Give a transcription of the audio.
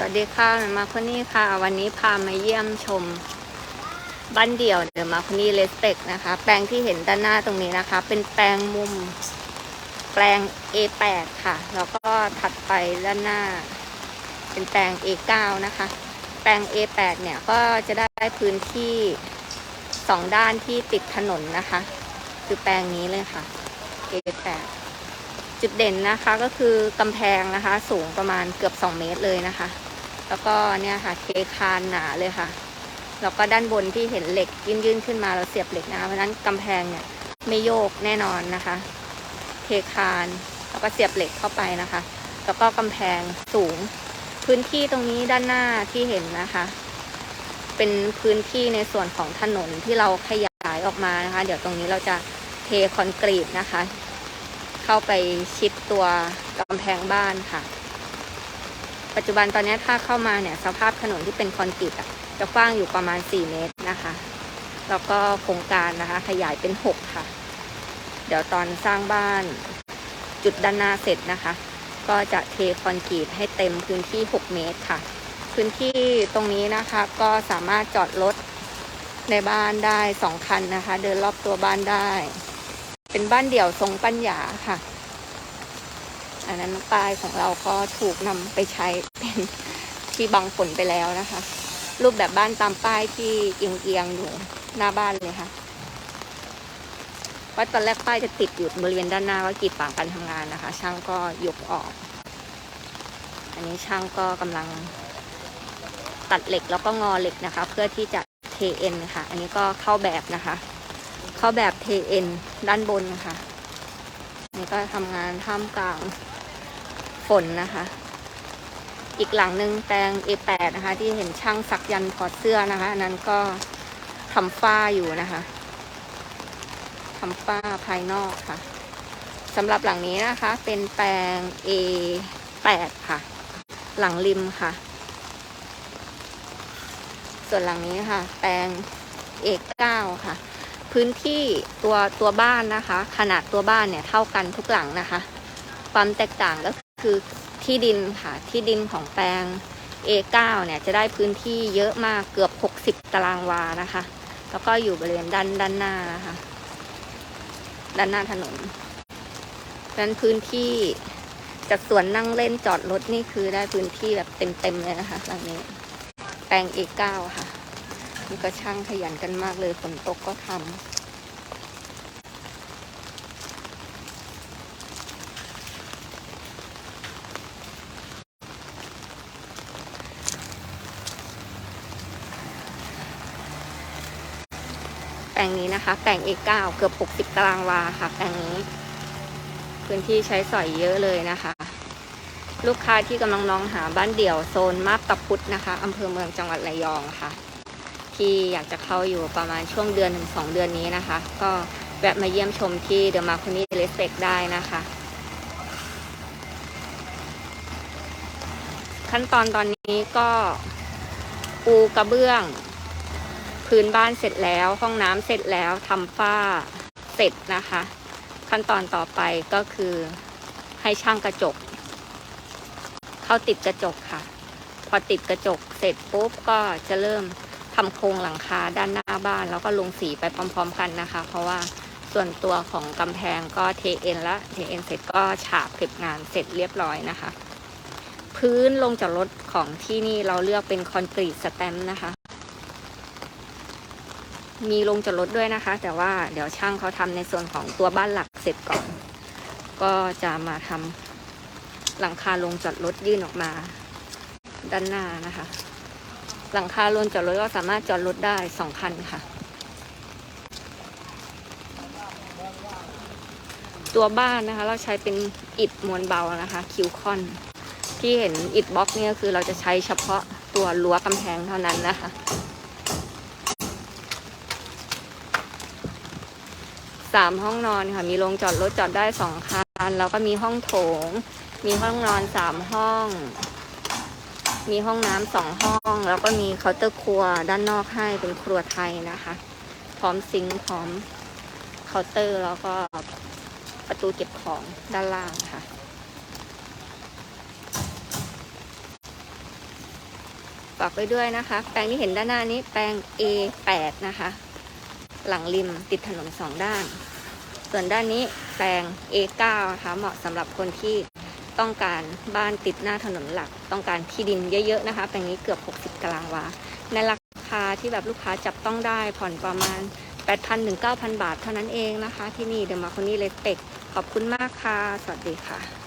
สวัสดีค่ะมาคนนี้ค่ะ วันนี้พามาเยี่ยมชมบ้านเดี่ยวเดอมาคนนี้เลสเ c กนะคะ แปลงที่เห็นด้านหน้าตรงนี้นะคะ เป็นแปลงมุม แปลง A8 ค่ะ แล้วก็ถัดไปด้านหน้า เป็นแปลง A9 นะคะ แปลง A8 เนี่ยก็จะได้พื้นที่สองด้านที่ติดถนนนะคะ คือแปลงนี้เลยค่ะ A8 จุดเด่นนะคะก็คือกำแพงนะคะ สูงประมาณเกือบ 2 เมตรเลยนะคะ แล้วก็เนี่ยค่ะเทคานหนาเลยค่ะ แล้วก็ด้านบนที่เห็นเหล็กยื่นๆขึ้นมาเราเสียบเหล็กนะคะเพราะฉะนั้นกำแพงเนี่ยไม่โยกแน่นอนนะคะ เทคานแล้วก็เสียบเหล็กเข้าไปนะคะ แล้วก็กำแพงสูง พื้นที่ตรงนี้ด้านหน้าที่เห็นนะคะ เป็นพื้นที่ในส่วนของถนนที่เราขยายออกมานะคะ เดี๋ยวตรงนี้เราจะเทคอนกรีตนะคะ เข้าไปชิดตัวกำแพงบ้านค่ะ ปัจจุบันตอนนี้ถ้าเข้ามาเนี่ยสภาพถนนที่เป็นคอนกรีตอะจะกว้างอยู่ประมาณ 4 เมตรนะคะ แล้วก็โครงการนะคะขยายเป็น 6 ค่ะ เดี๋ยวตอนสร้างบ้านจุดด้านหน้าเสร็จนะคะ ก็จะเทคอนกรีตให้เต็มพื้นที่ 6 เมตรค่ะ พื้นที่ตรงนี้นะคะก็สามารถจอดรถในบ้านได้ 2 คันนะคะ เดินรอบตัวบ้านได้ เป็นบ้านเดี่ยวทรงปัญญาค่ะ อันนั้นป้ายของเราก็ถูกนำไปใช้เป็นที่บังฝนไปแล้วนะคะ รูปแบบบ้านตามป้ายที่เอียงๆอยู่หน้าบ้านเลยค่ะว่าตอนแรกป้ายจะติดอยู่บริเวณด้านหน้าว่ากีดขวางการทำงานนะคะ ช่างก็ยกออก อันนี้ช่างก็กำลังตัดเหล็กแล้วก็งอเหล็กนะคะ เพื่อที่จะเทเอ็นค่ะ อันนี้ก็เข้าแบบนะคะ เข้าแบบเทเอ็นด้านบนนะคะนี่ก็ทำงานท่ามกลาง ฝนนะคะ อีกหลังหนึ่งแปลง A8 นะคะ ที่เห็นช่างสักยันถอดเสื้อนะคะนนั้นก็ทำฝ้าอยู่นะคะทำฝ้าภายนอกค่ะสำหรับหลังนี้นะคะ เป็นแปลง A8 ค่ะ หลังริมค่ะ ส่วนหลังนี้ค่ะ แปลง A9 ค่ะ พื้นที่ตัวตัวบ้านนะคะ ขนาดตัวบ้านเนี่ยเท่ากันทุกหลังนะคะ ความแตกต่างก็ คือที่ดินค่ะที่ดินของแปลง A9 เนี่ยจะได้พื้นที่เยอะมากเกือบ 60 ตารางวานะคะ แล้วก็อยู่บริเวณด้านด้านหน้านะคะด้านหน้าถนนดังนั้นพื้นที่จัดสวนนั่งเล่นจอดรถนี่คือได้พื้นที่แบบเต็มๆเลยนะคะหลังนี้ แปลง A9 ค่ะนี่ก็ช่างขยันกันมากเลยฝนตกก็ทำ ลงนี้นะคะ แปลง A9 เกือบ 60 ตารางวาค่ะ แปลงนี้ พื้นที่ใช้สอยเยอะเลยนะคะ ลูกค้าที่กำลังมองหาบ้านเดี่ยวโซนมาบตาพุธนะคะอำเภอเมืองจังหวัดระยองค่ะ ที่อยากจะเข้าอยู่ประมาณช่วงเดือนถึงสองเดือนนี้นะคะ ก็แวะมาเยี่ยมชมที่เดอะมาคอนี่เลสเ c กได้นะคะ ขั้นตอนตอนนี้ก็ปูกระเบื้อง พื้นบ้านเสร็จแล้ว ห้องน้ำเสร็จแล้วทำฝ้าเสร็จนะคะ ขั้นตอนต่อไปก็คือให้ช่างกระจก เข้าติดกระจกค่ะ พอติดกระจกเสร็จปุ๊บก็จะเริ่มทำโครงหลังคาด้านหน้าบ้าน แล้วก็ลงสีไปพร้อม ๆ กันนะคะ เพราะว่าส่วนตัวของกำแพงก็เทเอ็นละเทเอ็นเสร็จก็ฉาบเก็บงานเสร็จเรียบร้อยนะคะ พื้นลงจากรถของที่นี่เราเลือกเป็นคอนกรีตสแตมป์นะคะ มีลงจากรถด้วยนะคะ แต่ว่าเดี๋ยวช่างเขาทำในส่วนของตัวบ้านหลักเสร็จก่อน ก็จะมาทำหลังคาลงจอดรถยื่นออกมา ด้านหน้านะคะ หลังคาลงจอดรถก็สามารถจอดรถได้สองคันค่ะ ตัวบ้านนะคะ เราใช้เป็นอิฐมวลเบานะคะคิวคอน ที่เห็นอิฐบล็อกเนี่ยคือเราจะใช้เฉพาะตัวรั้วกำแพงเท่านั้นนะคะ สามห้องนอนค่ะ มีโรงจอดรถจอดได้สองคัน แล้วก็มีห้องโถง มีห้องนอนสามห้อง มีห้องน้ำสองห้อง แล้วก็มีเคาน์เตอร์ครัวด้านนอกให้เป็นครัวไทยนะคะ พร้อมซิงค์พร้อมเคาน์เตอร์แล้วก็ประตูเก็บของด้านล่างค่ะฝากไว้ด้วยนะคะ แปลงที่เห็นด้านหน้านี้แปลง A8 นะคะ หลังริมติดถนนสองด้าน ส่วนด้านนี้แปลง A9 นะคะเหมาะสำหรับคนที่ต้องการบ้านติดหน้าถนนหลัก ต้องการที่ดินเยอะๆนะคะแปลงนี้เกือบ 60ตารางวา ในราคาที่แบบลูกค้าจับต้องได้ผ่อนประมาณ 8,000ถึง9,000 บาทเท่านั้นเองนะคะ ที่นี่เดอะมาคอนี่เลสเปกขอบคุณมากค่ะ สวัสดีค่ะ